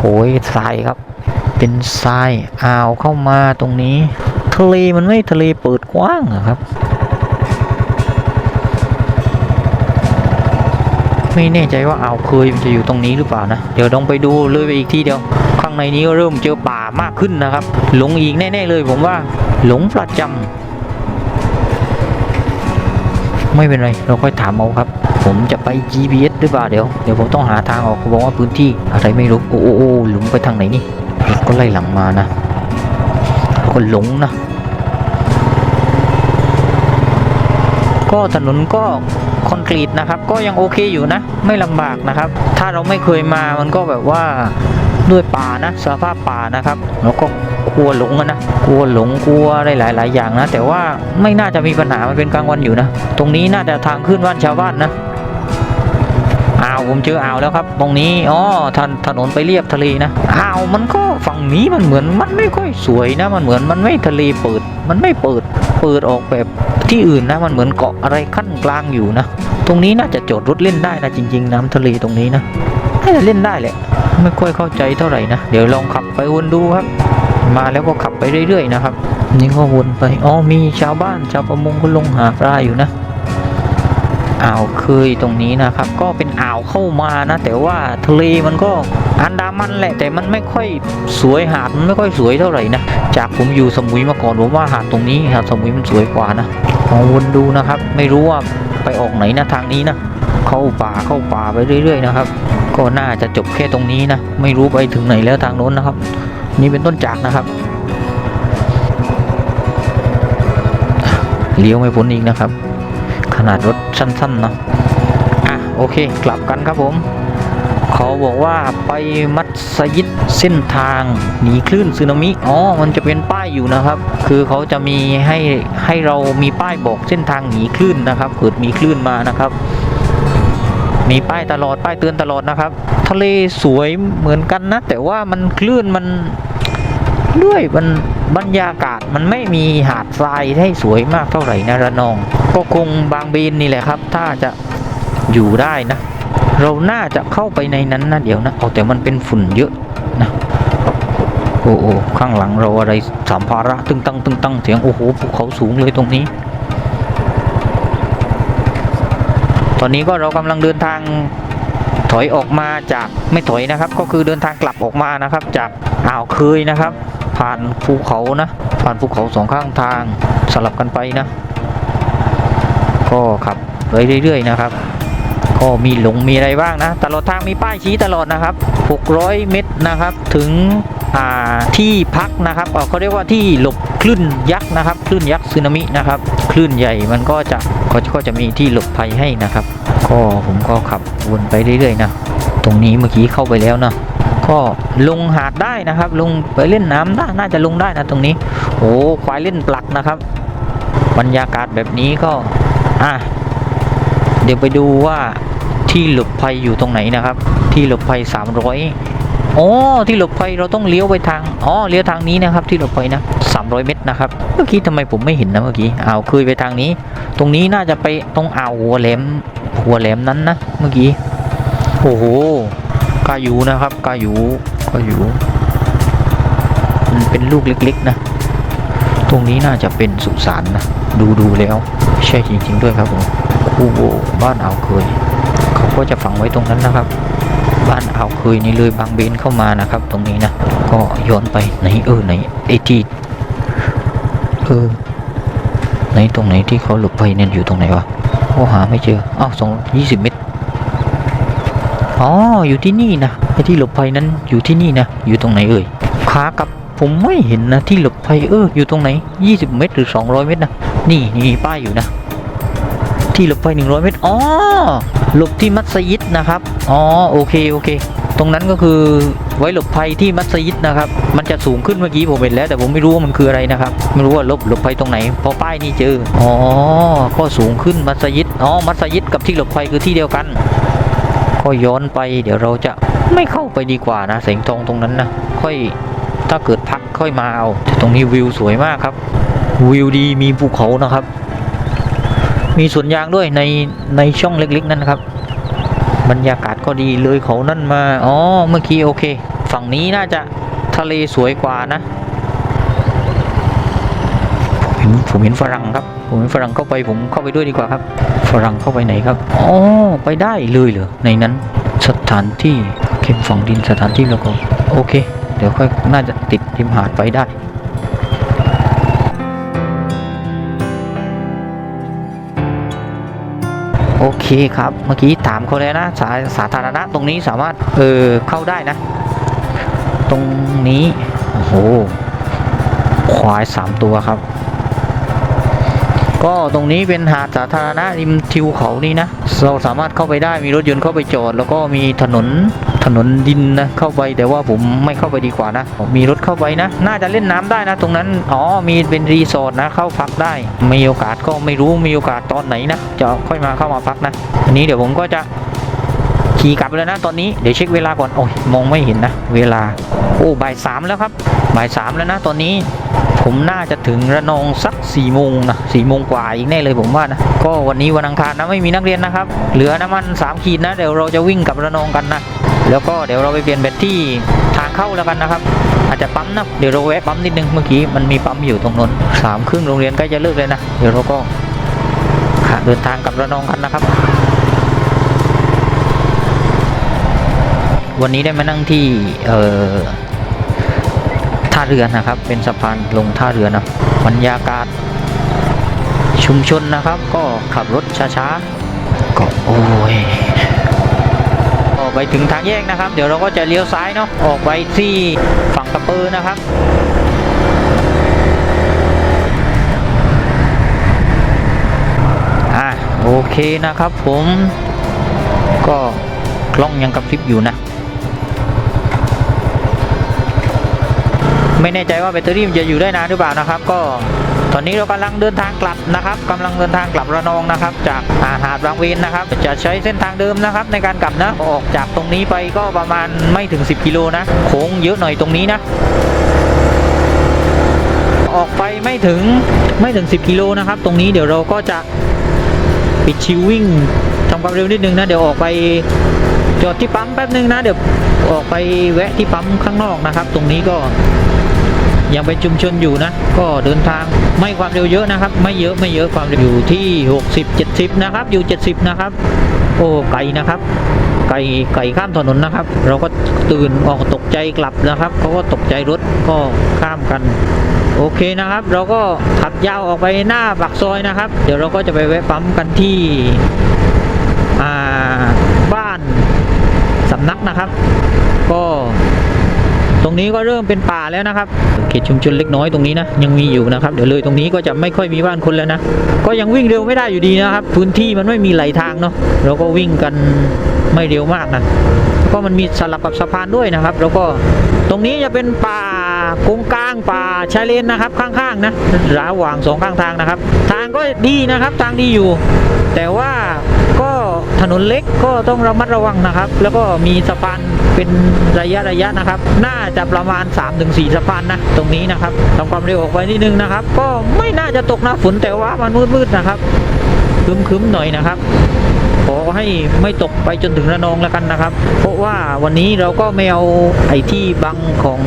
โหยทรายครับ เป็นทรายอ่าวเข้ามาตรงนี้ ทะเลมันไม่ทะเลเปิดกว้างอครับ ไม่แน่ใจว่าอ่าวเคยมันจะอยู่ตรงนี้หรือเปล่านะ เดี๋ยวต้องไปดูเลยไปอีกทีเดียว ข้างในนี้ก็เริ่มเจอป่ามากขึ้นนะครับ หลงอีกแน่ๆเลยผมว่า หลงประจำ ไม่เป็นไรเราค่อยถามเอาครับ ผมจะไป GPS หรือเปล่าเดี๋ยวเดี๋ยวผมต้องหาทางออกเขาบอกว่าพื้นที่อะไรไม่รู้โอ้โอ้โอ้หลงไปทางไหนนี่รถก็ไล่หลังมานะแล้วก็หลงนะ ก็ถนนก็คอนกรีตนะครับ ก็ยังโอเคอยู่นะ ไม่ลำบากนะครับ ถ้าเราไม่เคยมามันก็แบบว่าด้วยป่านะสภาพป่านะครับ แล้วก็ กลัวหลงนะกลัวหลงกลัวอะไรหลาย ๆ อย่างนะ แต่ว่าไม่น่าจะมีปัญหามันเป็นกลางวันอยู่นะ ตรงนี้น่าจะทางขึ้นบ้านชาวบ้านนะอ่าวผมเจออ่าวแล้วครับ ตรงนี้อ๋อถนถนนไปเรียบทะเลนะอ่าวมันก็ฝั่งนี้มันเหมือนมันไม่ค่อยสวยนะ มันเหมือนมันไม่ทะเลเปิด มันไม่เปิด เปิดออกแบบที่อื่นนะ มันเหมือนเกาะอะไรขั้นกลางอยู่นะ ตรงนี้น่าจะจอดรถเล่นได้นะจริง ๆ น้ำทะเลตรงนี้นะน่าจะเล่นได้แหละไม่ค่อยเข้าใจเท่าไหร่นะ เดี๋ยวลองขับไปวนดูครับ มาแล้วก็ขับไปเรื่อยๆนะครับ นี่ก็วนไปอ๋อมีชาวบ้านชาวประมงก็ลงหาปลาอยู่นะอ่าวเคยตรงนี้นะครับ ก็เป็นอ่าวเข้ามานะ แต่ว่าทะเลมันก็อันดามันแหละ แต่มันไม่ค่อยสวยหาดมันไม่ค่อยสวยเท่าไหร่นะจากผมอยู่สมุยมาก่อนผมว่าหาดตรงนี้หาดสมุยมันสวยกว่านะลองวนดูนะครับ ไม่รู้ว่าไปออกไหนนะทางนี้นะเข้าป่าเข้าป่าไปเรื่อย ๆ นะครับ ก็น่าจะจบแค่ตรงนี้นะ ไม่รู้ไปถึงไหนแล้วทางโน้นนะครับ นี่เป็นต้นจากนะครับเลี้ยวไม่พ้นอีกนะครับ ขนาดรถสั้นๆเนาะอะโอเค กลับกันครับผมเขาบอกว่าไปมัสยิดเส้นทางหนีคลื่นสึนามิอ๋อมันจะเป็นป้ายอยู่นะครับ คือเขาจะมีให้ให้เรามีป้ายบอกเส้นทางหนีคลื่นนะครับเกิดมีคลื่นมานะครับ มีป้ายตลอดป้ายเตือนตลอดนะครับ ทะเลสวยเหมือนกันนะ แต่ว่ามันคลื่นมัน ด้วยมันบรรยากาศมันไม่มีหาดทรายให้สวยมากเท่าไหร่นะระนอง ก็คงบางเบนนี่แหละครับ ถ้าจะอยู่ได้นะ เราน่าจะเข้าไปในนั้นนะเดี๋ยวนะเอาแต่มันเป็นฝุ่นเยอะนะโอ้โอ้ข้างหลังเราอะไรสัมภาระตึงตังตึงตังเสียงโอ้โหภูเขาสูงเลยตรงนี้ ตอนนี้ก็เรากำลังเดินทางถอยออกมาจากไม่ถอยนะครับ ก็คือเดินทางกลับออกมานะครับ จากอ่าวเคยนะครับ ผ่านภูเขานะ ผ่านภูเขาสองข้างทางสลับกันไปนะ ก็ขับไปเรื่อยๆนะครับก็มีหลงมีอะไรบ้างนะ ตลอดทางมีป้ายชี้ตลอดนะครับ 600 เมตรนะครับ ถึงที่พักนะครับเเขาเรียกว่าที่หลบคลื่นยักษ์นะครับ คลื่นยักษ์สึนามินะครับ คลื่นใหญ่มันก็จะก็ก็จะมีที่หลบภัยให้นะครับ ก็ผมก็ขับวนไปเรื่อยๆนะ ตรงนี้เมื่อกี้เข้าไปแล้วนะ ก็ลงหาดได้นะครับ ลงไปเล่นน้ำได้น่าจะลงได้นะตรงนี้โอ้ควายเล่นปลักนะครับ บรรยากาศแบบนี้ก็อะเดี๋ยวไปดูว่าที่หลบภัยอยู่ตรงไหนนะครับ ที่หลบภัย 300อ๋อที่หลบภัยเราต้องเลี้ยวไปทางอ๋อเลี้ยวทางนี้นะครับ ที่หลบภัยนะ 300 เมตรนะครับ เมื่อกี้ทำไมผมไม่เห็นนะเมื่อกี้อ้าวเคยไปทางนี้ ตรงนี้น่าจะไปตรงอ่าวหัวแหลมหัวแหลมนั้นนะเมื่อกี้โอ้โห กายูนะครับกายูกายูมันเป็นลูกเล็กๆนะ ตรงนี้น่าจะเป็นสุสานนะ ดูดูแล้ว ใช่จริง ๆ ด้วยครับผมคูโบบ้านอ่าวเคย เขาก็จะฝังไว้ตรงนั้นนะครับ บ้านอ่าวเคยนี่เลยบางเบนเข้ามานะครับ ตรงนี้นะ ก็ย้อนไปไหนเออไหนไอที่เออไหนตรงไหนที่เขาหลบไปเนี่ยอยู่ตรงไหนวะก็หาไม่เจออ้าวสองยี่สิบเมตร อ๋ออยู่ที่นี่นะไอที่หลบภัยนั้นอยู่ที่นี่นะ อยู่ตรงไหนเอ่ยขากลับผมไม่เห็นนะที่หลบภัยเอออยู่ตรงไหน 20 เมตรหรือ 200 เมตรนะนี่นี่ป้ายอยู่นะ ที่หลบภัย 100 เมตรอ๋อหลบที่มัสยิดนะครับอ๋อโอเคโอเค ตรงนั้นก็คือไว้หลบภัยที่มัสยิดนะครับ มันจะสูงขึ้นเมื่อกี้ผมเห็นแล้ว แต่ผมไม่รู้ว่ามันคืออะไรนะครับไม่รู้ว่าหลบหลบภัยตรงไหนพอป้ายนี่เจออ๋อก็สูงขึ้นมัสยิดอ๋อมัสยิดกับที่หลบภัยคือที่เดียวกัน ก็ย้อนไปเดี๋ยวเราจะไม่เข้าไปดีกว่านะแสงทองตรงนั้นนะค่อยถ้าเกิดพักค่อยมาเอาแต่ตรงนี้วิวสวยมากครับ วิวดีมีภูเขานะครับ มีสวนยางด้วยในในช่องเล็กๆนั่นครับ บรรยากาศก็ดีเลยเขานั่นมาอ๋อเมื่อกี้โอเค ฝั่งนี้น่าจะทะเลสวยกว่านะ นผมเห็นฝรั่งครับ ผมเห็นฝรั่งเข้าไปผมเข้าไปด้วยดีกว่าครับ ฝรั่งเข้าไปไหนครับอ๋อไปได้เลยเหรอในนั้นสถานที่เข็มฝังดินสถานที่แล้วก็โอเค เดี๋ยวค่อยน่าจะติดริมหาดไปได้โอเคครับ เมื่อกี้ถามเขาแล้วนะสาสาธารณะตรงนี้สามารถเออเข้าได้นะ ตรงนี้ โอ้โหควายสามตัวครับ ก็ตรงนี้เป็นหาดสาธารณะริมทิวเขานี่นะ เราสามารถเข้าไปได้มีรถยนต์เข้าไปจอด แล้วก็มีถนนถนนดินนะเข้าไปแต่ว่าผมไม่เข้าไปดีกว่านะ มีรถเข้าไปนะ น่าจะเล่นน้ำได้นะ ตรงนั้นอ๋อมีเป็นรีสอร์ทนะเข้าพักได้มีโอกาสก็ไม่รู้มีโอกาสตอนไหนนะจะค่อยมาเข้ามาพักนะอันนี้เดี๋ยวผมก็จะขี่กลับแล้วนะตอนนี้เดี๋ยวเช็คเวลาก่อนโอ้ยมองไม่เห็นนะ เวลาโอ้บ่ายสามแล้วครับบ่ายสามแล้วนะตอนนี้ ผมน่าจะถึงระนองสัก4ี่โมงนะสี่โมงกว่าอีกแน่เลยผมว่านะก็วันนี้วันอังคารนะไม่มีนักเรียนนะครับ เหลือน้ำมัน 3 ขีดนะเดี๋ยวเราจะวิ่งกับระนองกันนะแล้วก็เดี๋ยวเราไปเปลี่ยนแบตที่ทางเข้าแล้วกันนะครับ อาจจะปั๊มนะเดี๋ยวเราแวะปั๊มนิดนึงเมื่อกี้มันมีปั๊มอยู่ตรงนั้นสามครึ่งโรงเรียนใกล้จะเลิกเลยนะเดี๋ยวเราก็ค่ะเดินทางกับระนองกันนะครับ วันนี้ได้มานั่งที่เอ่อาเรือนะครับ เป็นสะพานลงท่าเรือนะบรรยากาศ ชุมชนนะครับ ก็ขับรถช้าๆก็โอ้ยออกไปถึงทางแยกนะครับ เดี๋ยวเราก็จะเลี้ยวซ้ายเนาะออกไปที่ฝั่งตะเปอนะครับอะโอเคนะครับผมก็กล้องยังกระพริบอยู่นะ ไม่แน่ใจว่าแบตเตอรี่มันจะอยู่ได้นานหรือเปล่านะครับ ก็ตอนนี้เรากำลังเดินทางกลับนะครับกำลังเดินทางกลับระนองนะครับ จากอาหาดบางเวนนะครับ จะใช้เส้นทางเดิมนะครับ ในการกลับนะออกจากตรงนี้ไปก็ประมาณไม่ถึง 10 กิโลนะโค้งเยอะหน่อยตรงนี้นะออกไปไม่ถึงไม่ถึง 10 กิโลนะครับ ตรงนี้เดี๋ยวเราก็จะปิดชิววิ่งทำความเร็วนิดนึงนะเดี๋ยวออกไปจอดที่ปั๊มแป๊บนึงนะเดี๋ยวออกไปแวะที่ปั๊มข้างนอกนะครับ ตรงนี้ก็ ยังเป็นชุมชนอยู่นะ ก็เดินทางไม่ความเร็วเยอะนะครับ ไม่เยอะไม่เยอะความเร็วอยู่ที่ 60 70 นะครับ อยู่ 70 นะครับ โอ้ไกลนะครับ ไกลไกลข้ามถนนนะครับ เราก็ตื่นออกตกใจกลับนะครับเขาก็ตกใจรถก็ข้ามกันโอเคนะครับ เราก็ขับยาวออกไปหน้าปากซอยนะครับ เดี๋ยวเราก็จะไปแวะปั๊มกันที่บ้านสำนักนะครับ ก็ ตรงนี้ก็เริ่มเป็นป่าแล้วนะครับเขตชุมชนเล็กน้อยตรงนี้นะยังมีอยู่นะครับเดี๋ยวเลยตรงนี้ก็จะไม่ค่อยมีบ้านคนแล้วนะก็ยังวิ่งเร็วไม่ได้อยู่ดีนะครับ พื้นที่มันไม่มีไหลทางเนาะเราก็วิ่งกันไม่เร็วมากนะแล้วก็มันมีสลับกับสะพานด้วยนะครับ แล้วก็ตรงนี้จะเป็นป่ากงกลางป่าชายเลนนะครับ ข้างๆนะระหว่างสองข้างทางนะครับ ทางก็ดีนะครับทางดีอยู่ แต่ว่าก็ถนนเล็กก็ต้องระมัดระวังนะครับ แล้วก็มีสะพาน เป็นระยะระยะนะครับ น่าจะประมาณ 3-4สะพานนะ ตรงนี้นะครับทำความเร็วออกไปนิดนึงนะครับ ก็ไม่น่าจะตกนะฝนแต่ว่ามันมืดๆนะครับคึมๆหน่อยนะครับขอให้ไม่ตกไปจนถึงระนองแล้วกันนะครับ เพราะว่าวันนี้เราก็ไม่เอาไอ้ที่บังของ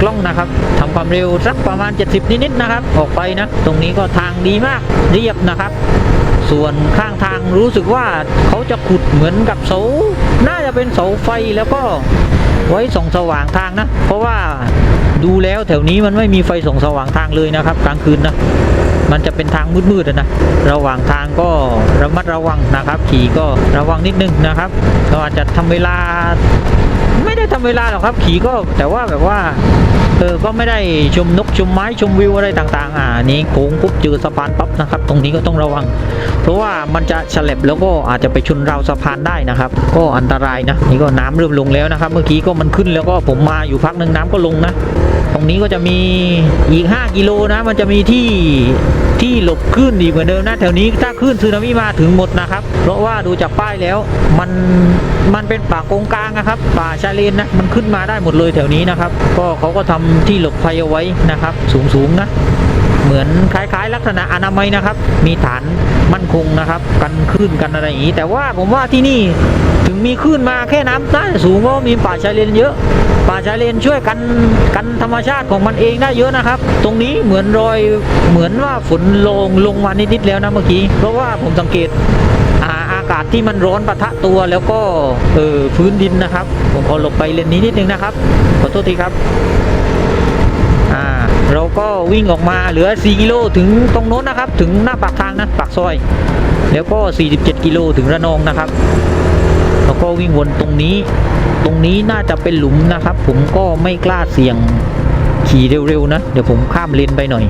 กล้องนะครับทำความเร็วสักประมาณ 70 นิดๆนะครับ ออกไปนะ ตรงนี้ก็ทางดีมากเรียบนะครับ ส่วนข้างทางรู้สึกว่าเขาจะขุดเหมือนกับเสา น่าจะเป็นเสาไฟแล้วก็ไว้ส่องสว่างทางนะ เพราะว่าดูแล้วแถวนี้มันไม่มีไฟส่องสว่างทางเลยนะครับ กลางคืนนะมันจะเป็นทางมืดๆอะนะระหว่างทางก็ระมัดระวังนะครับ ขี่ก็ระวังนิดนึงนะครับเราอาจจะทำเวลา ไม่ได้ทำเวลาหรอกครับ ขี่ก็แต่ว่าแบบว่าเออก็ไม่ได้ชมนกชมไม้ชมวิวอะไรต่างๆ อ่านี่โค้งปุ๊บเจอสะพานปั๊บนะครับ ตรงนี้ก็ต้องระวัง เพราะว่ามันจะฉลับแล้วก็อาจจะไปชนราวสะพานได้นะครับ ก็อันตรายนะนี่ก็น้ำเริ่มลงแล้วนะครับ เมื่อกี้ก็มันขึ้นแล้วก็ผมมาอยู่พักหนึ่งน้ำก็ลงนะ ตรงนี้ก็จะมีอีก 5 กิโลนะ มันจะมีที่ที่หลบคลื่นอีกเหมือนเดิมนะแถวนี้ถ้าคลื่นสึนามิมาถึงหมดนะครับ เพราะว่าดูจากป้ายแล้วมันมันเป็นป่าโกงกลางนะครับ ป่าชายเลนนะมันขึ้นมาได้หมดเลยแถวนี้นะครับ ก็เขาก็ทำที่หลบภัยเอาไว้นะครับ สูงๆนะเหมือนคล้ายๆ ลักษณะอนามัยนะครับ มีฐานมั่นคงนะครับ กันคลื่นกันอะไรอย่างนี้ แต่ว่าผมว่าที่นี่ ถึงมีคลื่นมาแค่น้ำน่าจะสูงเพราะมีป่าชายเลนเยอะ ป่าชายเลนช่วยกันกันธรรมชาติของมันเองได้เยอะนะครับ ตรงนี้เหมือนรอยเหมือนว่าฝนลงลงมานิดๆแล้วนะเมื่อกี้ เพราะว่าผมสังเกตอาอากาศที่มันร้อนปะทะตัวแล้วก็เออพื้นดินนะครับ ผมขอหลบไปเลนนี้นิดนึงนะครับขอโทษทีครับอ่าเราก็วิ่งออกมาเหลือ 4 กิโลถึงตรงโน้นนะครับ ถึงหน้าปากทางนะปากซอย แล้วก็ 47 กิโลถึงระนองนะครับ แล้วก็วิ่งวนตรงนี้ ตรงนี้น่าจะเป็นหลุมนะครับ ผมก็ไม่กล้าเสี่ยงขี่เร็วๆนะ เดี๋ยวผมข้ามเลนไปหน่อย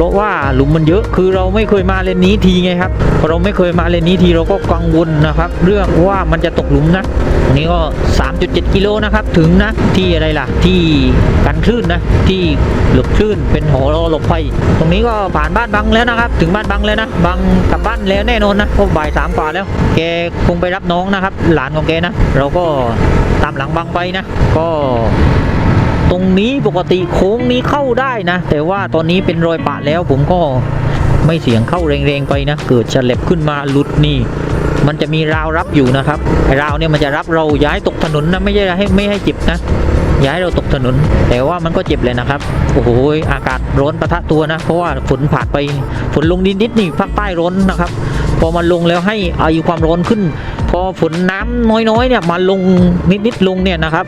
ราะว่าหลุมมันเยอะคือเราไม่เคยมาเลนนี้ทีไงครับพอเราไม่เคยมาเลนนี้ทีเราก็กังวลนะครับ เรื่องว่ามันจะตกหลุมนะตรงนี้ก็ 3.7 กิโลนะครับถึงนะที่อะไรล่ะ ที่กันคลื่นนะที่หลบคลื่นเป็นหอรอหลบไฟตรงนี้ก็ผ่านบ้านบังแล้วนะครับ ถึงบ้านบังแล้วนะบังกลับบ้านแล้วแน่นอนนะเพราะบ่ายสามกว่าแล้ว แกคงไปรับน้องนะครับ หลานของแกนะ เราก็ตามหลังบังไปนะ ก็ ตรงนี้ปกติโค้งนี้เข้าได้นะ แต่ว่าตอนนี้เป็นรอยปะแล้วผมก็ไม่เสียงเข้าแรงๆไปนะ เกิดฉลับขึ้นมาหลุดนี่ มันจะมีราวรับอยู่นะครับราวเนี่ยมันจะรับเราย้ายตกถนนนะไม่ใช่ให้ไม่ให้เจ็บนะย้ายเราตกถนน แต่ว่ามันก็เจ็บเลยนะครับโอ้โหอากาศร้อนประทะตัวนะ เพราะว่าฝนผ่านไปฝนลงดินนิดนี่ภาคใต้ร้อนนะครับพอมันลงแล้วให้ไอความร้อนขึ้น พอฝนน้ำน้อยๆเนี่ยมาลงนิดๆลงเนี่ยนะครับ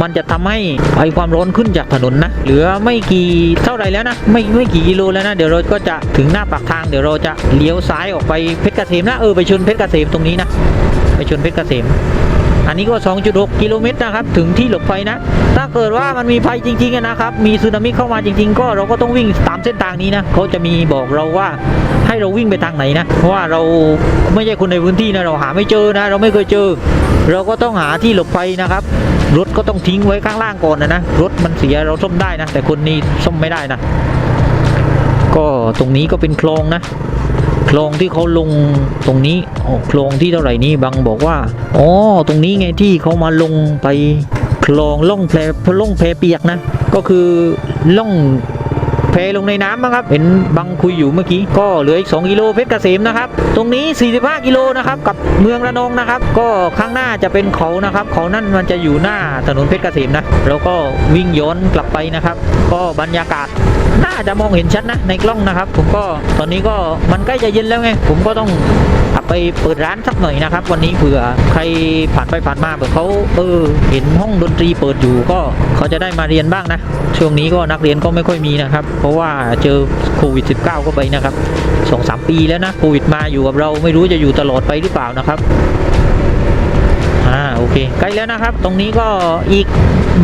มันจะทำให้ไอความร้อนขึ้นจากถนนนะ เหลือไม่กี่เท่าไรแล้วนะ ไม่ไม่กี่กิโลแล้วนะ เดี๋ยวเราก็จะถึงหน้าปากทางเดี๋ยวเราจะเลี้ยวซ้ายออกไปเพชรเกษมนะเออไปชนเพชรเกษมตรงนี้นะไปชนเพชรเกษม อันนี้ก็ 2.6 กิโลเมตรนะครับถึงที่หลบภัยนะ ถ้าเกิดว่ามันมีภัยจริงๆนะครับ มีสึนามิเข้ามาจริง ๆ ก็เราก็ต้องวิ่งตามเส้นทางนี้นะเขาจะมีบอกเราว่าให้เราวิ่งไปทางไหนนะเพราะว่าเราไม่ใช่คนในพื้นที่นะเราหาไม่เจอนะ เราไม่เคยเจอ เราก็ต้องหาที่หลบภัยนะครับ รถก็ต้องทิ้งไว้ข้างล่างก่อนนะนะรถมันเสียเราซ่อมได้นะ แต่คนนี้ซ่อมไม่ได้นะ ก็ตรงนี้ก็เป็นคลองนะ คลองที่เขาลงตรงนี้อ๋อคลองที่เท่าไหร่นี้บางบอกว่าอ๋อตรงนี้ไงที่เขามาลงไปคลองล่องแพล่องแพเปียกนะ ก็คือล่อง แพลงในน้ำนะครับเห็นบังคุยอยู่เมื่อกี้ก็เหลืออีก2กิโลเพชรเกษมนะครับ ตรงนี้ 45 กิโลนะครับกับเมืองระนองนะครับ ก็ข้างหน้าจะเป็นเขานะครับเขานั่นมันจะอยู่หน้าถนนเพชรเกษมนะแล้วก็วิ่งย้อนกลับไปนะครับ ก็บรรยากาศน่าจะมองเห็นชัดนะในกล้องนะครับ ผมก็ตอนนี้ก็มันใกล้จะเย็นแล้วไงผมก็ต้องกลัไปเปิดร้านสักหน่อยนะครับ วันนี้เผื่อใครผ่านไปผ่านมาเผื่อเขาเออเห็นห้องดนตรีเปิดอยู่ก็เขาจะได้มาเรียนบ้างนะ ช่วงนี้ก็นักเรียนก็ไม่ค่อยมีนะครับ เพราะว่าเจอโควิด -19 ก็ไปนะครับสองสามปีแล้วนะโควิดมาอยู่กับเราไม่รู้จะอยู่ตลอดไปหรือเปล่านะครับ อ่าโอเคใกล้แล้วนะครับ ตรงนี้ก็อีก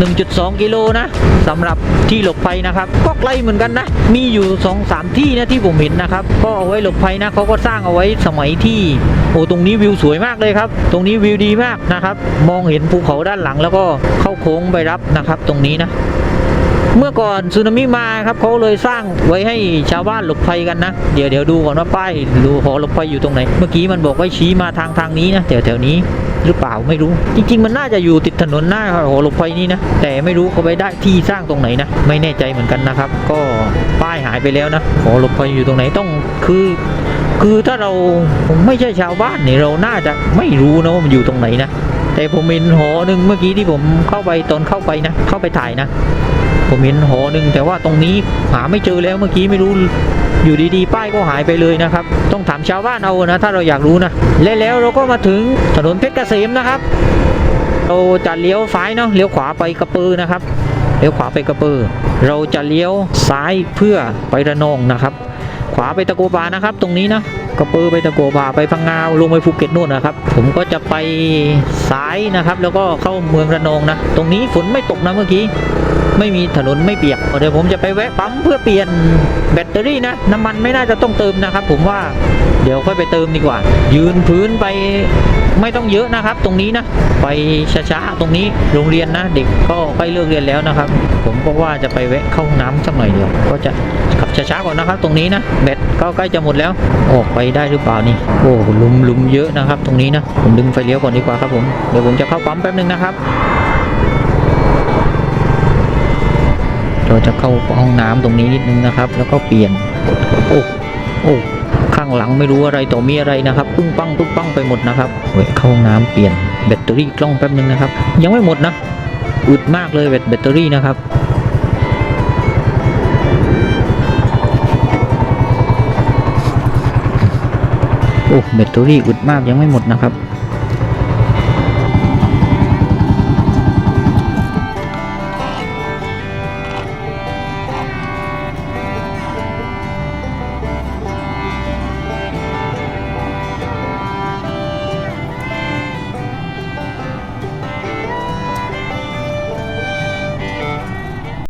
1.2 กิโลนะสำหรับที่หลบภัยนะครับ ก็ใกล้เหมือนกันนะ มีอยู่ 2 3 ที่นะที่ผมเห็นนะครับ ก็เอาไว้หลบภัยนะเขาก็สร้างเอาไว้สมัยที่โอ้ตรงนี้วิวสวยมากเลยครับ ตรงนี้วิวดีมากนะครับ มองเห็นภูเขาด้านหลังแล้วก็เข้าโค้งไปรับนะครับ ตรงนี้นะ เมื่อก่อนสึนามิมาครับเขาเลยสร้างไว้ให้ชาวบ้านหลบภัยกันนะ เดี๋ยวเดี๋ยวดูก่อนว่าป้ายดูหอหลบภัยอยู่ตรงไหน เมื่อกี้มันบอกว่าชี้มาทางทางนี้นะแถวแถวนี้หรือเปล่าไม่รู้ จริง ๆ มันน่าจะอยู่ติดถนนหน้าหอหลบภัยนี่นะ แต่ไม่รู้เขาไปได้ที่สร้างตรงไหนนะ ไม่แน่ใจเหมือนกันนะครับ ก็ป้ายหายไปแล้วนะหอหลบภัยอยู่ตรงไหนต้องคือคือถ้าเราไม่ใช่ชาวบ้านเนี่ยเราน่าจะไม่รู้นะว่ามันอยู่ตรงไหนนะ แต่ผมเห็นหอหนึ่งเมื่อกี้ที่ผมเข้าไปตอนเข้าไปนะ เข้าไปถ่ายนะ ผมเห็นหอหนึ่งแต่ว่าตรงนี้หาไม่เจอแล้วเมื่อกี้ไม่รู้อยู่ดีๆ ป้ายก็หายไปเลยนะครับ ต้องถามชาวบ้านเอานะ ถ้าเราอยากรู้นะและแล้วเราก็มาถึงถนนเพชรเกษมนะครับ เราจะเลี้ยวซ้ายเนาะเลี้ยวขวาไปกระปือนะครับเลี้ยวขวาไปกระปือ เราจะเลี้ยวซ้ายเพื่อไประนองนะครับ ขวาไปตะโกบานะครับ ตรงนี้นะกระปือไปตะโกบาไปพังงาลงไปภูเก็ตนู่นนะครับ ผมก็จะไปซ้ายนะครับ แล้วก็เข้าเมืองระนองนะ ตรงนี้ฝนไม่ตกนะเมื่อกี้ ไม่มีถนนไม่เปียกเดี๋ยวผมจะไปแวะปั๊มเพื่อเปลี่ยนแบตเตอรี่นะ น้ำมันไม่น่าจะต้องเติมนะครับ ผมว่าเดี๋ยวค่อยไปเติมดีกว่า ยืนพื้นไปไม่ต้องเยอะนะครับ ตรงนี้นะ ไปช้าๆตรงนี้โรงเรียนนะ เด็กก็ใกล้เลิกเรียนแล้วนะครับ ผมก็ว่าจะไปแวะเข้าห้องน้ำสักหน่อยเดียว ก็จะขับช้าๆก่อนนะครับ ตรงนี้นะแบตก็ใกล้จะหมดแล้วออกไปได้หรือเปล่านี่โอ้ลุมลุมเยอะนะครับ ตรงนี้นะผมดึงไฟเลี้ยวก่อนดีกว่าครับผมเดี๋ยวผมจะเข้าปั๊มแป๊บนึงนะครับ เราจะเข้าห้องน้ำตรงนี้นิดนึงนะครับ แล้วก็เปลี่ยน โอ้โอ้ข้างหลังไม่รู้อะไรต่อมีอะไรนะครับปึ้งปังปึ้งปังไปหมดนะครับเว้ยเข้าห้องน้ำเปลี่ยนแบตเตอรี่กล้องแป๊บนึงนะครับ ยังไม่หมดนะอึดมากเลยแบตแบตเตอรี่นะครับโอ้แบตเตอรี่อึดมากยังไม่หมดนะครับ